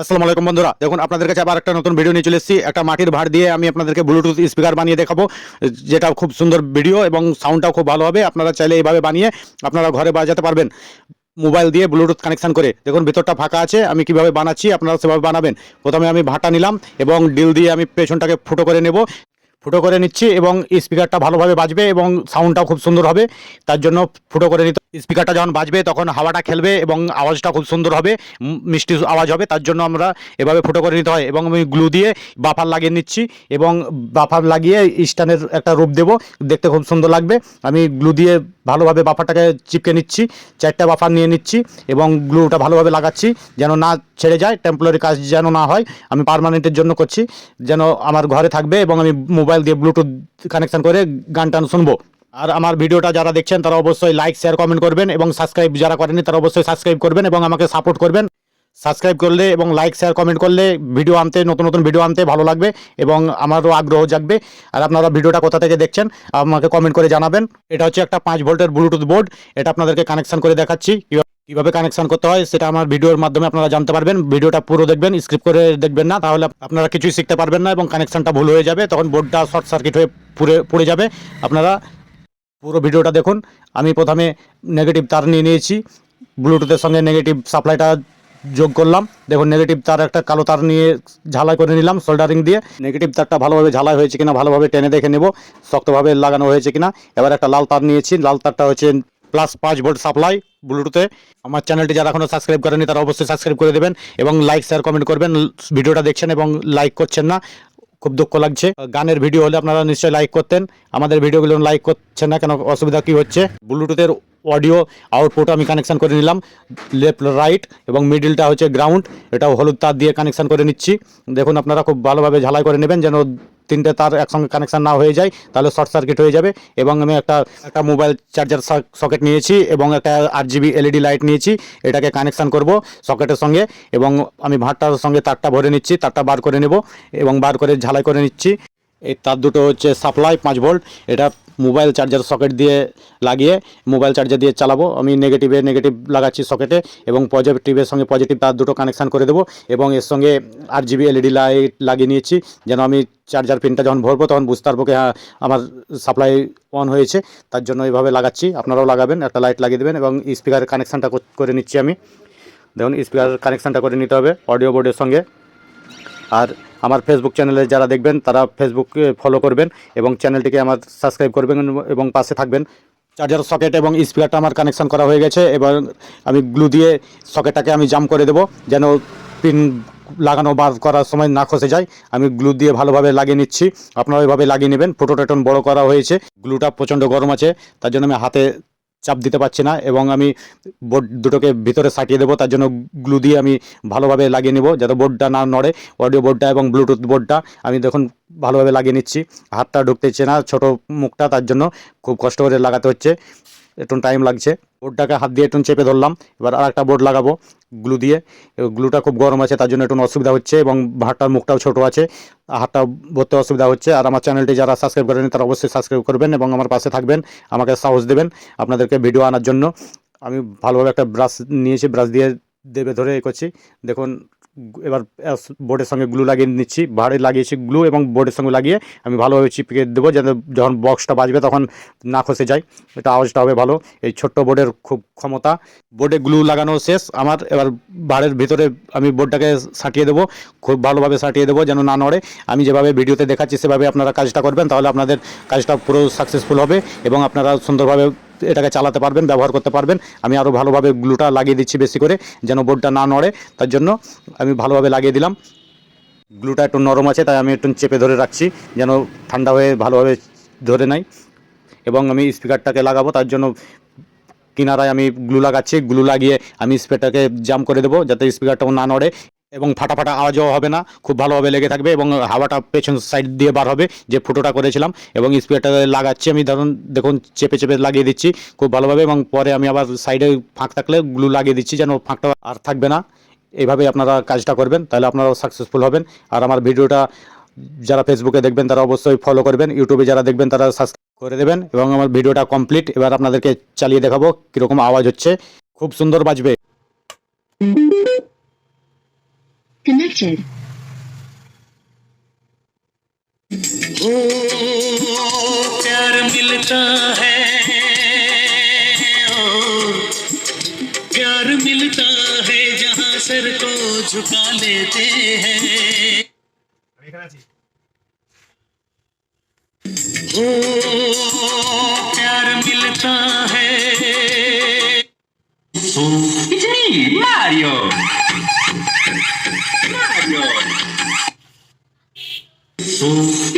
আসসালামু আলাইকুম বন্ধুরা, দেখুন আপনাদের কাছে আবার একটা নতুন ভিডিও নিয়ে চলে এসেছি। একটা মাটির ভাড় দিয়ে আমি আপনাদেরকে ব্লুটুথ স্পিকার বানিয়ে দেখাবো। যেটা খুব সুন্দর ভিডিও এবং সাউন্ডটাও খুব ভালো হবে। আপনারা চাইলে এইভাবে বানিয়ে আপনারা ঘরে বাজাতে পারবেন। মোবাইল দিয়ে ব্লুটুথ কানেকশান করে। দেখুন, ভেতরটা ফাঁকা আছে। আমি কীভাবে বানাচ্ছি আপনারা সেভাবে বানাবেন। প্রথমে আমি ভাটা নিলাম এবং ডিল দিয়ে আমি পেছনটাকে ফুটো করে নেব। ফুটো করে নিচ্ছি এবং স্পিকারটা ভালোভাবে বাজবে এবং সাউন্ডটাও খুব সুন্দর হবে। তার জন্য ফুটো করে নিতে স্পিকারটা যখন বাজবে, তখন হাওয়াটা খেলবে এবং আওয়াজটা খুব সুন্দর হবে। মিষ্টি আওয়াজ হবে। তার জন্য আমরা এভাবে ফুটো করে নিতে হয় এবং আমি গ্লু দিয়ে বাফার লাগিয়ে নিচ্ছি এবং বাফার লাগিয়ে স্ট্যান্ডের একটা রূপ দেব। দেখতে খুব সুন্দর লাগবে। আমি গ্লু দিয়ে ভালোভাবে বাফারটাকে চিপকে নিচ্ছি, চারটা বাফার নিয়ে নিচ্ছি এবং গ্লুটা ভালোভাবে লাগাচ্ছি যেন না ছেড়ে যায়, টেম্পোরারি কাজ যেন না হয়। আমি পারমানেন্টের জন্য করছি, যেন আমার ঘরে থাকবে এবং আমি মোবাইল দিয়ে ব্লুটুথ কানেকশান করে গান টান শুনব। আর আমার ভিডিওটা যারা দেখছেন তারা অবশ্যই লাইক, শেয়ার, কমেন্ট করবেন এবং সাবস্ক্রাইব যারা করেনি তারা অবশ্যই সাবস্ক্রাইব করবেন এবং আমাকে সাপোর্ট করবেন। সাবস্ক্রাইব করলে এবং লাইক শেয়ার কমেন্ট করলে ভিডিও আনতে, নতুন নতুন ভিডিও আনতে ভালো লাগবে এবং আমারও আগ্রহ জাগবে। আর আপনারা ভিডিওটা কোথা থেকে দেখছেন, আমাকে কমেন্ট করে জানাবেন। এটা হচ্ছে একটা পাঁচ ভোল্টের ব্লুটুথ বোর্ড এটা আপনাদেরকে কানেকশন করে দেখাচ্ছি। কীভাবে কানেকশন করতে হয় সেটা আমার ভিডিওর মাধ্যমে আপনারা জানতে পারবেন। ভিডিওটা পুরো দেখবেন স্ক্রিপ্ট করে দেখবেন না, তাহলে আপনারা কিছুই শিখতে পারবেন না এবং কানেকশনটা ভুল হয়ে যাবে। তখন বোর্ডটা শর্ট সার্কিট হয়ে পুড়ে, পড়ে যাবে। আপনারা পুরো ভিডিওটা দেখুন। আমি প্রথমে নেগেটিভ তার নিয়ে নিয়েছি। ব্লুটুথের সঙ্গে নেগেটিভ সাপ্লাইটা যোগ করলাম। দেখুন নেগেটিভ তার একটা কালো তার নিয়ে ঝালাই করে নিলাম সোল্ডারিং দিয়ে। নেগেটিভ তারটা ভালোভাবে ঝালাই হয়েছে কিনা, ভালোভাবে টেনে দেখে নেব, শক্তভাবে লাগানো হয়েছে কিনা। এবার একটা লাল তার নিয়েছি, লাল তারটা হচ্ছে প্লাস পাঁচ ভোল্ট সাপ্লাই ব্লুটুথে আমার চ্যানেলটি যারা এখনও সাবস্ক্রাইব করেনি তারা অবশ্যই সাবস্ক্রাইব করে দেবেন এবং লাইক শেয়ার কমেন্ট করবেন। ভিডিওটা দেখছেন এবং লাইক করছেন না, খুব দুঃখ লাগছে। গানের ভিডিও হলে আপনারা নিশ্চয়ই লাইক করতেন। আমাদের ভিডিওগুলো লাইক করছেন না কেন, অসুবিধা কি হচ্ছে? ব্লুটুথের অডিও আউটপুট আমি কানেকশান করে নিলাম লেফট রাইট এবং মিডিলটা হচ্ছে গ্রাউন্ড এটাও হলুদ তার দিয়ে কানেকশান করে নিচ্ছি। দেখুন আপনারা খুব ভালোভাবে ঝালাই করে নেবেন যেন তিনটে তার একসঙ্গে কানেকশান না হয়ে যায়, তাহলে শর্ট সার্কিট হয়ে যাবে এবং আমি একটা একটা মোবাইল চার্জার সকেট নিয়েছি এবং একটা আট জিবি এলইডি লাইট নিয়েছি, এটাকে কানেকশান করব সকেটের সঙ্গে এবং আমি ভাতটার সঙ্গে তারটা ভরে নিচ্ছি, তারটা বার করে নেব এবং বার করে ঝালাই করে নিচ্ছি। এই তার দুটো হচ্ছে সাপ্লাই পাঁচ ভোল্ট এটা মোবাইল চার্জার সকেট দিয়ে লাগিয়ে মোবাইল চার্জার দিয়ে চালাবো। আমি নেগেটিভে নেগেটিভ লাগাচ্ছি সকেটে এবং পজিটিভের সঙ্গে পজিটিভ তার দুটো কানেকশান করে দেবো এবং এর সঙ্গে আট জিবি এলইডি লাইট লাগিয়ে নিয়েছি। যেন আমি চার্জার পিনটা যখন ভরবো তখন বুঝতে পারব কি হ্যাঁ আমার সাপ্লাই অন হয়েছে। তার জন্য এইভাবে লাগাচ্ছি। আপনারাও লাগাবেন, একটা লাইট লাগিয়ে দেবেন এবং স্পিকারের কানেকশানটা করে নিচ্ছি আমি। দেখুন স্পিকার কানেকশানটা করে নিতে হবে অডিও বোর্ডের সঙ্গে। আর আমার ফেসবুক চ্যানেলে যারা দেখবেন, তারা ফেসবুকে ফলো করবেন এবং চ্যানেলটিকে আমার সাবস্ক্রাইব করবেন এবং পাশে থাকবেন। চার্জার সকেট এবং স্পিকারটা আমার কানেকশন করা হয়ে গেছে এবং আমি গ্লু দিয়ে সকেটটাকে আমি জাম করে দেবো, যেন পিন লাগানো বা করার সময় না খসে যায়। আমি গ্লু দিয়ে ভালোভাবে লাগিয়ে নিচ্ছি। আপনারা ওইভাবে লাগিয়ে নেবেন। ফটোটা টন বড় করা হয়েছে। গ্লুটা প্রচণ্ড গরম আছে, তার জন্য আমি হাতে চাপ দিতে পারছি না এবং আমি বোর্ড দুটোকে ভিতরে সাটিয়ে দেবো, তার জন্য গ্লু দিয়ে আমি ভালোভাবে লাগিয়ে নেব যাতে বোর্ডটা না নড়ে। অডিও বোর্ডটা এবং ব্লুটুথ বোর্ডটা আমি দেখুন ভালোভাবে লাগিয়ে নিচ্ছি। হাতটা ঢুকতেছে না, ছোট মুখটা, তার জন্য খুব কষ্ট করে লাগাতে হচ্ছে। একটু টাইম লাগছে। বোর্ডটাকে হাত দিয়ে একটু চেপে ধরলাম, এবার আর একটা বোর্ড লাগাবো। গ্লু দিয়ে। গ্লুটা খুব গরম আছে, তার জন্য একটু অসুবিধা হচ্ছে এবং ভাতটার মুখটাও ছোট আছে হাতটা ভরতে অসুবিধা হচ্ছে। আর আমার চ্যানেলটি যারা সাবস্ক্রাইব করেন তারা অবশ্যই সাবস্ক্রাইব করবেন এবং আমার পাশে থাকবেন, আমাকে সাহস দেবেন আপনাদেরকে ভিডিও আনার জন্য। আমি ভালোভাবে একটা ব্রাশ নিয়েছি ব্রাশ দিয়ে দেবে ধরে এ করছি। দেখুন এবার বোর্ডের সঙ্গে গ্লু লাগিয়ে নিচ্ছি। ভাড়ে লাগিয়েছি গ্লু এবং বোর্ডের সঙ্গে লাগিয়ে আমি ভালোভাবে চিপকে দেবো যাতে যখন বক্সটা বাজবে তখন না খসে যায়। এটা আওয়াজটা হবে ভালো। এই ছোট্ট বোর্ডের খুব ক্ষমতা। বোর্ডে গ্লু লাগানো শেষ। আমার এবার বাড়ির ভিতরে আমি বোর্ডটাকে সাটিয়ে দেবো। খুব ভালোভাবে সাটিয়ে দেবো যেন না নড়ে। আমি যেভাবে ভিডিওতে দেখাচ্ছি সেভাবে আপনারা কাজটা করবেন। তাহলে আপনাদের কাজটা পুরো সাকসেসফুল হবে এবং আপনারা সুন্দরভাবে এটাকে চালাতে পারবেন, ব্যবহার করতে পারবেন। আমি আরও ভালোভাবে গ্লুটা লাগিয়ে দিচ্ছি বেশি করে, যেন বোর্ডটা না নড়ে। তার জন্য আমি ভালোভাবে লাগিয়ে দিলাম। গ্লুটা একটু নরম আছে, তাই আমি একটু চেপে ধরে রাখছি, যেন ঠান্ডা হয়ে ভালোভাবে ধরে নেয়। এবং আমি স্পিকারটাকে লাগাবো, তার জন্য কিনারায় আমি গ্লু লাগাচ্ছি। গ্লু লাগিয়ে আমি স্পিকারটাকে জাম করে দেবো, যাতে স্পিকারটাও না নড়ে। এবং ফাটা ফাটা আওয়াজও হবে না, খুব ভালোভাবে লেগে থাকবে এবং হাওয়াটা পেছন সাইড দিয়ে বার হবে যে ফুটোটা করেছিলাম এবং স্পিকারটা লাগাচ্ছি আমি, ধরুন দেখুন চেপে চেপে লাগিয়ে দিচ্ছি খুব ভালোভাবে এবং পরে আমি আবার সাইডে ফাঁক থাকলে গ্লু লাগিয়ে দিচ্ছি যেন ফাঁকটা আর থাকবে না। এইভাবে আপনারা কাজটা করবেন, তাহলে আপনারাও সাকসেসফুল হবেন। আর আমার ভিডিওটা যারা ফেসবুকে দেখবেন তারা অবশ্যই ফলো করবেন ইউটিউবে যারা দেখবেন তারা সাবস্ক্রাইব করে দেবেন এবং আমার ভিডিওটা কমপ্লিট এবার আপনাদেরকে চালিয়ে দেখাবো কীরকম আওয়াজ হচ্ছে। খুব সুন্দর বাজবে। Connected. ओ प्यार मिलता है ओ प्यार मिलता है जहाँ सर को झुका लेते हैं ओ प्यार मिलता है ओ It's me, Mario. Oh.